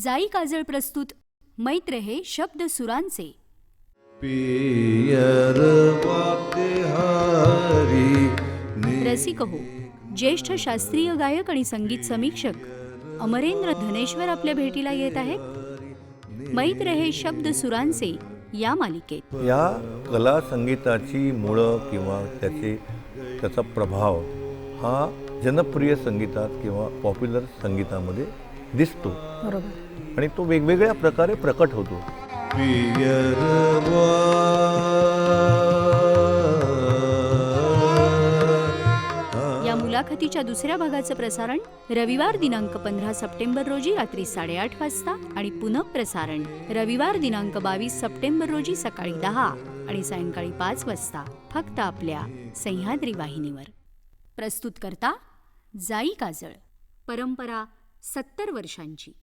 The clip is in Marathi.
जाई काजळ प्रस्तुत मैत्र हे शब्द सुरांचे. रसिक हो ज्येष्ठ शास्त्रीय गायक आणि संगीत समीक्षक अमरेंद्र धनेश्वर आपल्या भेटीला येत आहेत. मैत्र हे शब्द सुरांचे या मालिकेत. या कला संगीताची मुळं किंवा त्याचे त्याचा प्रभाव हा जनप्रिय संगीतात किंवा पॉप्युलर संगीतामध्ये दिसतो. बरोबर. आणि तो वेगवेगळ्या प्रकारे प्रकट होतो. या मुलाखतीच्या दुसऱ्या भागाचं प्रसारण रविवार दिनांक पंधरा सप्टेंबर रोजी रात्री साडेआठ वाजता आणि पुनःप्रसारण रविवार दिनांक बावीस सप्टेंबर रोजी सकाळी दहा आणि सायंकाळी पाच वाजता फक्त आपल्या सह्याद्री वाहिनीवर. प्रस्तुत करता जाई काजळ. परंपरा सत्तर वर्षांची.